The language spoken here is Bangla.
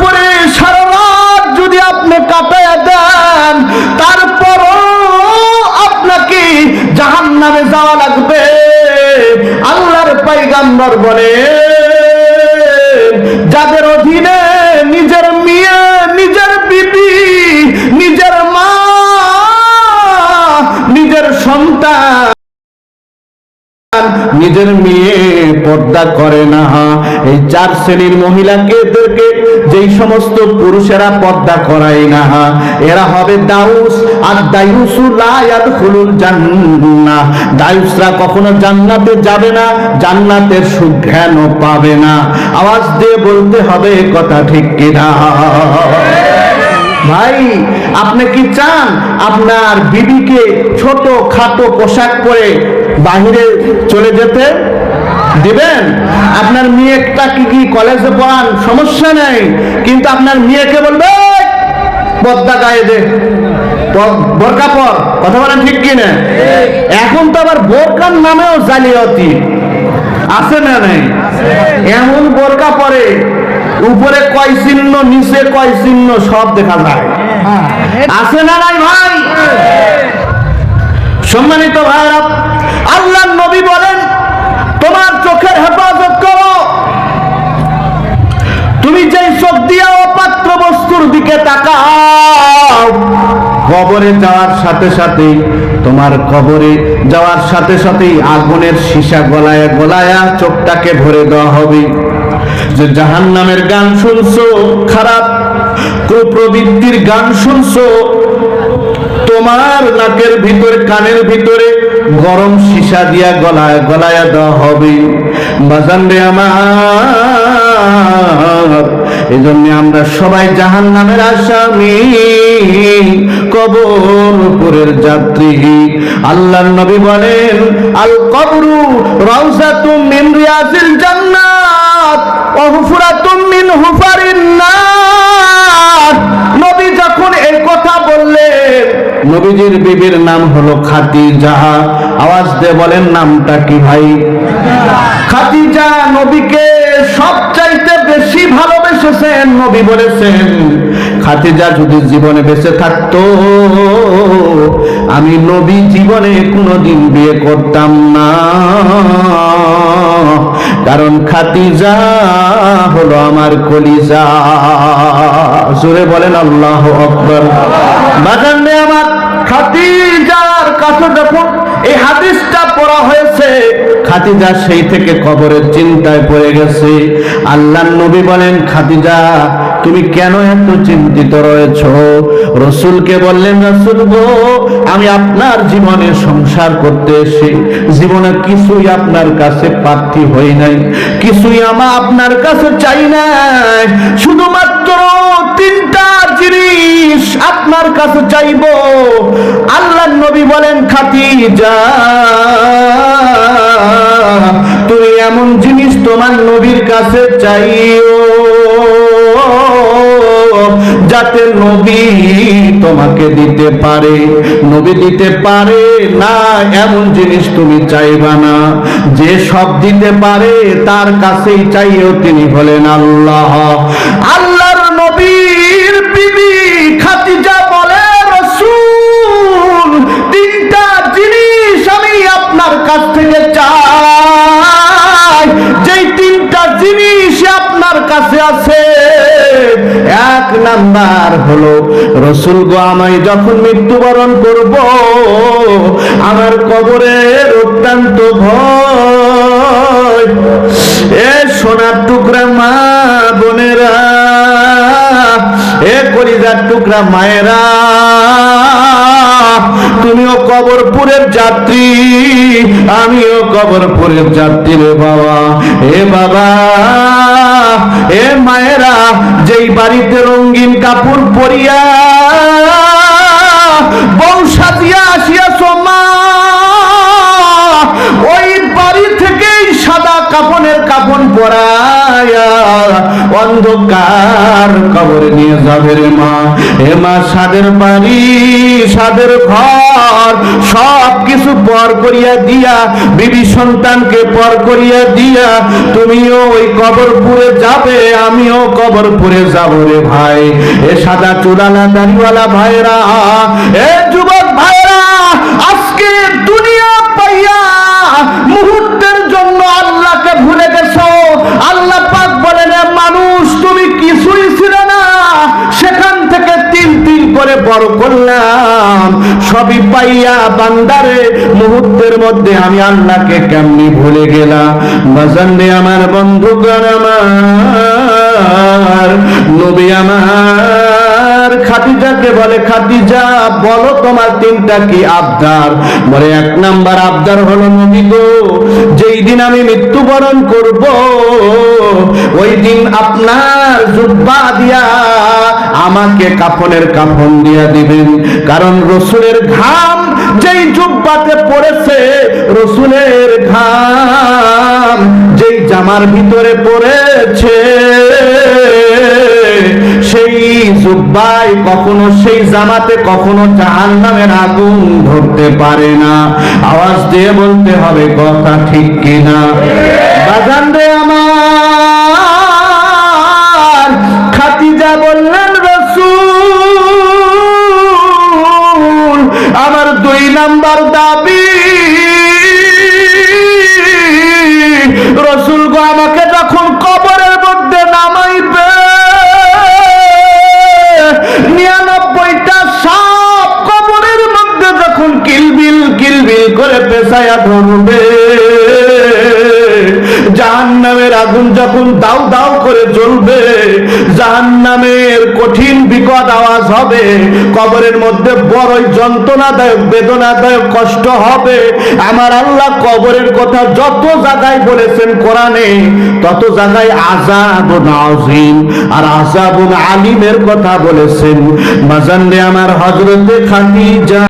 পরে সারা রাত যদি আপনি কাটায় দেন, তারপরও আপনাকে জাহান্নামে যাওয়া লাগবে। আল্লাহর পাইগাম্বর বলে পর্দা করে না। এই চার শ্রেণির মহিলাকে এদেরকে যেই সমস্ত পুরুষেরা পর্দা করায় না। এরা হবে দাউস, আর জান্নাহ। দায়ুসরা কখনো জান্নাতে যাবে না, জান্নাতের সুজ্ঞানও পাবে না। আওয়াজ দিয়ে বলতে হবে কথা ঠিক কিনা ভাই, আপনি কি চান আপনার বিবিকে ছোট খাটো পোশাক পরে বাহিরে চলে যেতে? দিবেন? আপনার মেয়েটা কি কি কলেজে পড়ান? সমস্যা নেই। কিন্তু আপনার মেয়েকে বলবে "এই, পর্দা গায়ে দে। বোরকা পর। কথা বলেন ঠিক কিনা? এখন তো আবার বোরকার নামেও জালিয়াতি। আছে না নাই? এমন বোরকা পরে উপরে কয় চিহ্ন নিচে কয় চিহ্ন সব দেখা যায়। আছে না নাই ভাই? সম্মানিত ভাইরা আল্লাহ নবী বলেন তোমার চোখের হেফাজত করো তুমি যেই চোখ দিয়া অপাত্র বস্তুর দিকে তাকাও। কবরে যাওয়ার সাথে সাথে তোমার কবরে যাওয়ার সাথে সাথেই আগুনের সীসা গলায় গলায়া চোখটাকে ভরে দেওয়া হবে। যে জাহান নামের গান শুনছো, খারাপ কুপ্রবৃত্তির গান শুনছো, তোমার নাকের ভিতরে, কানের ভিতরে গরম সীসা দিয়া গলায় গলায় দেওয়া হবে। বাজান রে আমার। এই জন্য আমরা সবাই জাহান নামের আসামি। কবরপুরের যাত্রী। আল্লাহ নবী বলেন আল কবরু রাউজাতুম মিন রিয়াজিল জান্নাত, ওয়া হুফরাতুম মিন হুফারিন নার। নবী যখন এই কথা বললেন, নবীজির বিবির নাম হলো খাদিজা। আওয়াজ দিয়ে বলেন, নামটা কি ভাই? খাদিজা নবীকে সবচাইতে বেশি ভালোবেসেছেন নবী বলেছেন, খাদিজা যদি জীবনে বেঁচে থাকতো, আমি নবী জীবনে কোনোদিন বিয়ে করতাম না। কারণ খাতিজা হলো আমার কলিজা। জোরে বলেন, আল্লাহ আকবর। বাজান আমার খাতিজার কাছে যখন এই হাদিসটা পড়া খাতিজা সেই থেকে কবরের চিন্তায় পড়ে গেছে। আল্লাহ নবী বলেন খাতিজা তুমি কেন এত চিন্তিত রয়েছ? রসুলকে বললেন, রসুল গো, আমি আপনার জীবনে সংসার করতে এসে জীবনে কিছুই আপনার কাছে প্রার্থী হই নাই, কিছুই আমা আপনার কাছে চাই নাই। শুধুমাত্র তিনটা জিনিস আপনার কাছে চাইব। আল্লাহ নবী বলেন খাতি যা তুমি এমন জিনিস তোমার নবীর কাছে চাইও, যাতে নবী তোমাকে দিতে পারে। নবী দিতে পারে না, এমন জিনিস তুমি চাইবা না। যে সব দিতে পারে, তার কাছেই চাইও, তিনি হলেন আল্লাহ। আল্লাহর নাম্বার হলো, রসুল গো, আমায় যখন মৃত্যুবরণ করব, আমার কবরের অত্যন্ত ভয়। এ সোনার টুকরা মা বোনেরা, এ কলিজার টুকরা মায়েরা, তুমিও কবরপুরের যাত্রী, আমিও কবরপুরের যাত্রী রে বাবা। এ বাবা এ মায়েরা, যেই বাড়িতে রঙিন কাপড় পরিয়া বউ সাজিয়া আসিয়াছ মা, ওই বাড়ি থেকেই সাদা কাপনের কাপন পরায়া অন্ধকার কবরে নিয়ে যাবে রে মা। হে মা, সাদের বাড়ি, সাদের ঘর সব কিছু পর করিয়া দিয়া, বিবি সন্তানকে পর করিয়া দিয়া, তুমিও ওই কবরপুরে যাবে, আমিও কবরপুরে যাব রে ভাই। এ সাদা চুলালা দাড়িওয়ালা ভাইরা এ যুবক ভাইরা আজকে দুনিয়া পাইয়া মুহূর্তের জন্য আল্লাহকে ভুলে গেছো আল্লাহ পাক বলেন "এ মানুষ তুমি কিছুই ছিল না সেখান থেকে তিল তিল করে বড় করলাম, সবই পাইয়া বান্দারে মুহূর্তের মধ্যে আমি আল্লাহকে কেমনি ভুলে গেলাম। বাজান আমার বন্ধুগণ আমার, নবী আমার, খাদিজাকে বলে, খাদিজা, বলো তোমার তিনটা কি আবদার? বলে, এক নাম্বার আবদার হলো, নবী গো, যেই দিন আমি মৃত্যুবরণ করব, ওই দিন আপনার জুব্বা দিয়া আমাকে কাফনের কাফন দিয়া দিবেন। কারণ রসুলের ঘাম যেই জুব্বাতে পড়েছে, রসুলের ঘাম যেই জামার ভিতরে পড়েছে, সেই জুব্বাই কখনো সেই জামাতে, কখনো জাহান নামের আগুন ধরতে পারে না। আওয়াজ দিয়ে বলতে হবে, কথা ঠিক কিনা? বাজান রে দুই জাহান্নামের আগুন যখন দাউ দাউ করে জ্বলবে, জাহান্নামের কঠিন বিকট আওয়াজ হবে, কবরের মধ্যে বড়ই যন্ত্রণাদায়ক, বেদনাদায়ক কষ্ট হবে। আমার আল্লাহ কবরের কথা যত জায়গায় বলেছেন কোরআনে, তত জায়গায় আজাবুন আজিম আর আজাবুন আলিমের কথা বলেছেন। মাজান্নে আমার হজরতে খাদিজা